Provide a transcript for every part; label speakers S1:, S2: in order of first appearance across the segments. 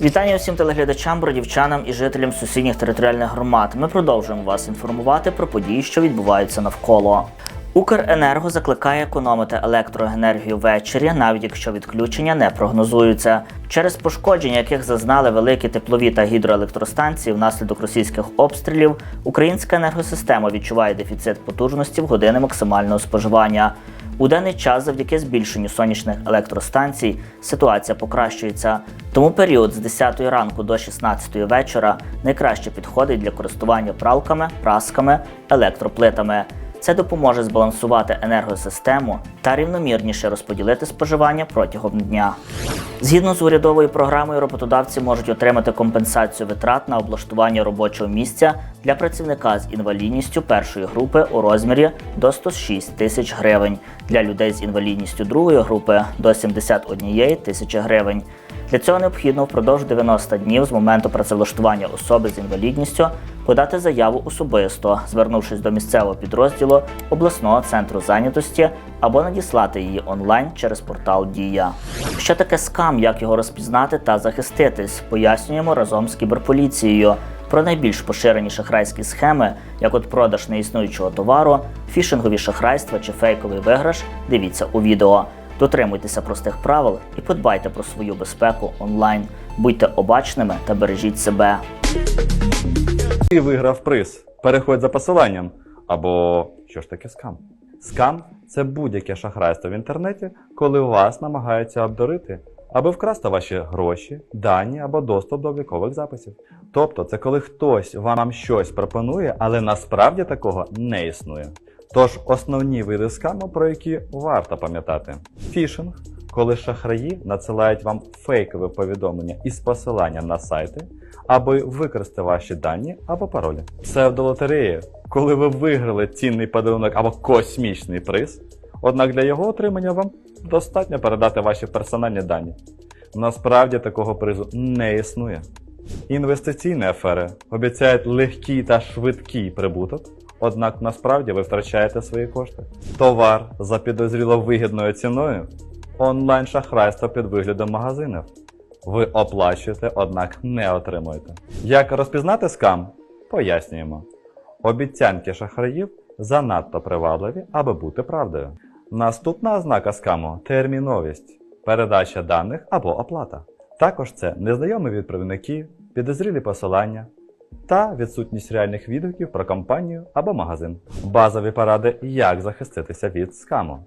S1: Вітання усім телеглядачам, бродівчанам і жителям сусідніх територіальних громад. Ми продовжуємо вас інформувати про події, що відбуваються навколо. Укренерго закликає економити електроенергію ввечері, навіть якщо відключення не прогнозуються. Через пошкодження, яких зазнали великі теплові та гідроелектростанції внаслідок російських обстрілів, українська енергосистема відчуває дефіцит потужності в години максимального споживання. У даний час, завдяки збільшенню сонячних електростанцій, ситуація покращується. Тому період з 10 ранку до 16 вечора найкраще підходить для користування пралками, прасками, електроплитами. Це допоможе збалансувати енергосистему та рівномірніше розподілити споживання протягом дня. Згідно з урядовою програмою, роботодавці можуть отримати компенсацію витрат на облаштування робочого місця для працівника з інвалідністю першої групи у розмірі до 106 тисяч гривень, для людей з інвалідністю другої групи до 71 тисячі гривень. Для цього необхідно впродовж 90 днів з моменту працевлаштування особи з інвалідністю подати заяву особисто, звернувшись до місцевого підрозділу обласного центру зайнятості або надіслати її онлайн через портал Дія. Що таке скам, як його розпізнати та захиститись, пояснюємо разом з кіберполіцією. Про найбільш поширені шахрайські схеми, як от продаж неіснуючого товару, фішингові шахрайства чи фейковий виграш, дивіться у відео. Дотримуйтеся простих правил і подбайте про свою безпеку онлайн. Будьте обачними та бережіть себе.
S2: Ти виграв приз. Переходь за посиланням. Або що ж таке скам? Скам це будь-яке шахрайство в інтернеті, коли вас намагаються обдурити, аби вкрасти ваші гроші, дані або доступ до облікових записів. Тобто, це коли хтось вам щось пропонує, але насправді такого не існує. Тож основні види скаму, про які варто пам'ятати: фішинг, коли шахраї надсилають вам фейкове повідомлення із посиланням на сайти, аби використати ваші дані або паролі. Псевдолотереї, коли ви виграли цінний подарунок або космічний приз, однак для його отримання вам достатньо передати ваші персональні дані. Насправді такого призу не існує. Інвестиційні афери обіцяють легкий та швидкий прибуток, однак насправді ви втрачаєте свої кошти. Товар за підозріло вигідною ціною, онлайн шахрайство під виглядом магазинів. Ви оплачуєте, однак не отримуєте. Як розпізнати скам? Пояснюємо. Обіцянки шахраїв занадто привабливі, аби бути правдою. Наступна ознака скаму терміновість, передача даних або оплата. Також це незнайомі відправники, підозрілі посилання та відсутність реальних відгуків про компанію або магазин. Базові поради, як захиститися від скаму.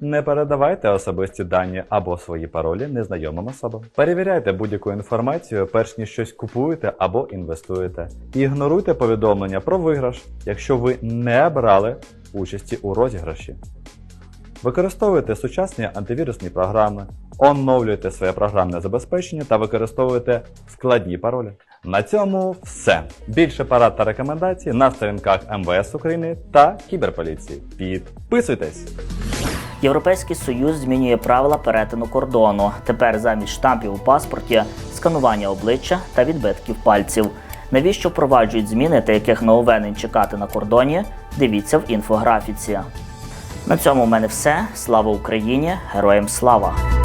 S2: Не передавайте особисті дані або свої паролі незнайомим особам. Перевіряйте будь-яку інформацію, перш ніж щось купуєте або інвестуєте. Ігноруйте повідомлення про виграш, якщо ви не брали участі у розіграші. Використовуйте сучасні антивірусні програми, оновлюйте своє програмне забезпечення та використовуйте складні паролі. На цьому все. Більше парад та рекомендацій на сторінках МВС України та Кіберполіції. Підписуйтесь!
S1: Європейський союз змінює правила перетину кордону. Тепер замість штампів у паспорті сканування обличчя та відбитків пальців. Навіщо впроваджують зміни та яких нововведень чекати на кордоні? Дивіться в інфографіці. На цьому в мене все. Слава Україні! Героям слава!